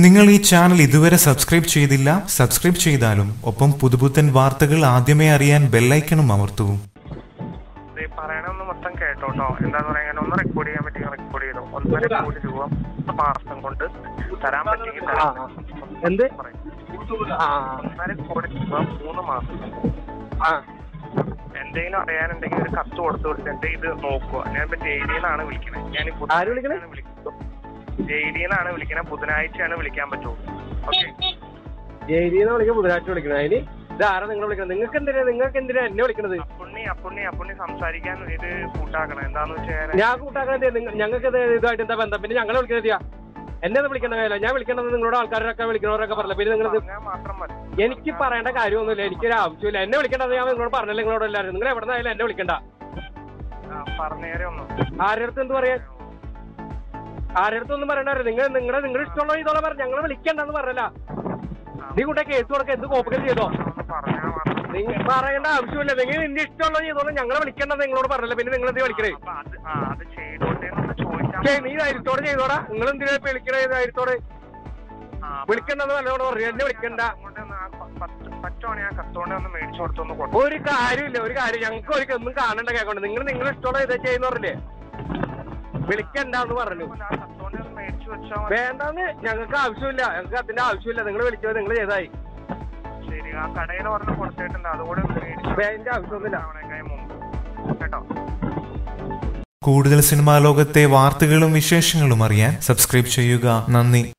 നിങ്ങൾ ഈ ചാനൽ ഇതുവരെ സബ്സ്ക്രൈബ് ചെയ്തില്ല സബ്സ്ക്രൈബ് ചെയ്താലും ഒപ്പം പുതുപുത്തൻ വാർത്തകൾ ആദ്യമേ അറിയാൻ ബെല്ലൈക്കണും അമർത്തൂ. മൊത്തം കേട്ടോട്ടോ. എന്താന്ന് ഒന്ന് റെക്കോർഡ് ചെയ്യാൻ റെക്കോർഡ് ചെയ്തു. ഒന്നര കോടി രൂപ കൊണ്ട് തരാൻ പറ്റിയെങ്കിൽ തരാൻ പറ്റും. എന്ത്? പറയും. ആ ഒന്നര കോടി രൂപ മൂന്ന് മാസം. ആ. എന്തെങ്കിലും അറിയാനുണ്ടെങ്കിൽ ഒരു കത്ത് കൊടുത്തു കൊടുത്തിട്ട് ഇത് നോക്കുക. ഞാൻ ഇപ്പൊ ജയിലിന്നാണ് വിളിക്കുന്നത് ഞാൻ ആര് വിളിക്കണേ? ജയിലിന്നാണ് വിളിക്കണേ. ബുധനാഴ്ചയാണ് വിളിക്കാൻ പറ്റുള്ളൂ ഓക്കെ. ജയിലിന്ന് വിളിക്കാൻ ബുധനാഴ്ച വിളിക്കണം. അതിന് ഇതാരാ നിങ്ങൾ വിളിക്കണം നിങ്ങൾക്ക് എന്തിനാ നിങ്ങൾക്ക് എന്തിനാ എന്നെ വിളിക്കണത്? അപ്പുണ്ണി അപ്പുണ്ണി അപ്പുണ്ണി സംസാരിക്കാൻ ഇത് കൂട്ടാക്കണം. എന്താന്ന് വെച്ചാൽ ഞാൻ കൂട്ടാക്കാൻ ഞങ്ങൾക്ക് ഇതായിട്ട് എന്താ ബന്ധം? പിന്നെ ഞങ്ങളെ വിളിക്കുന്നത് എന്നെ ഒന്നും വിളിക്കേണ്ട കാര്യമില്ല. ഞാൻ വിളിക്കേണ്ടത് നിങ്ങളോട് ആൾക്കാരൊക്കെ വിളിക്കണവരൊക്കെ പറഞ്ഞില്ല പിന്നെ നിങ്ങൾ എനിക്ക് പറയേണ്ട കാര്യമൊന്നുമില്ല. എനിക്കൊരു ആവശ്യമില്ല. എന്നെ വിളിക്കേണ്ടത് ഞാൻ നിങ്ങളോട് പറഞ്ഞില്ല. നിങ്ങളോട് എല്ലാവരും നിങ്ങൾ എവിടെ നിന്നായാലും എന്നെ വിളിക്കണ്ട. ആരുടെ അടുത്ത് എന്ത് പറയാൻ? ആരുടെ പറയണ്ടായിരുന്നു. ഒന്നും നിങ്ങളെ നിങ്ങൾ നിങ്ങളുടെ നിങ്ങളുടെ ഇഷ്ടമുള്ള ഇതോളം പറഞ്ഞു. ഞങ്ങളെ വിളിക്കണ്ടെന്ന് പറഞ്ഞല്ല. നീ കൂടെ കേസ് കൊടുക്ക. എന്ത് കോപ്പുകൾ ചെയ്തോ? നിങ്ങൾ പറയേണ്ട ആവശ്യമില്ല. നിങ്ങൾ നിന്റെ ഇഷ്ടമുള്ള ചെയ്തോളം ഞങ്ങളെ വിളിക്കണ്ടെന്ന് നിങ്ങളോട് പറഞ്ഞില്ല. പിന്നെ നിങ്ങൾ എന്ത് വിളിക്കണേ? നീ ധൈര്യത്തോടെ ചെയ്തോടാ. നിങ്ങൾ എന്തിനാ വിളിക്കണേ ധൈര്യത്തോടെ? വിളിക്കണ്ടെന്ന് നല്ലോണം പറഞ്ഞു എന്നെ വിളിക്കണ്ട. ഒരു കാര്യമില്ല. ഒരു കാര്യം ഞങ്ങൾക്ക് ഒരു ഒന്നും കാണണ്ട കേൾക്കണ്ട നിങ്ങൾ നിങ്ങളുടെ ഇഷ്ടമുള്ള ഇതേ ചെയ്യുന്നവരല്ലേ? വിളിക്കണ്ടെന്ന് പറഞ്ഞു. വേണ്ടെന്ന് ഞങ്ങൾക്ക് ആവശ്യമില്ല. ഞങ്ങൾക്ക് അതിന്റെ ആവശ്യമില്ല. നിങ്ങൾ വിളിച്ചത് നിങ്ങൾ ചെയ്തായി. ശരി ആ കടയിൽ പറഞ്ഞ് കൊടുത്തിട്ടുണ്ട്. അതുകൂടെ ഒന്ന് മേടിച്ചു വേണ്ട ആവശ്യമൊന്നുമില്ല. അവണേക്കായി കേട്ടോ? കൂടുതൽ സിനിമാ ലോകത്തെ വാർത്തകളും വിശേഷങ്ങളും അറിയാൻ സബ്സ്ക്രൈബ് ചെയ്യുക. നന്ദി.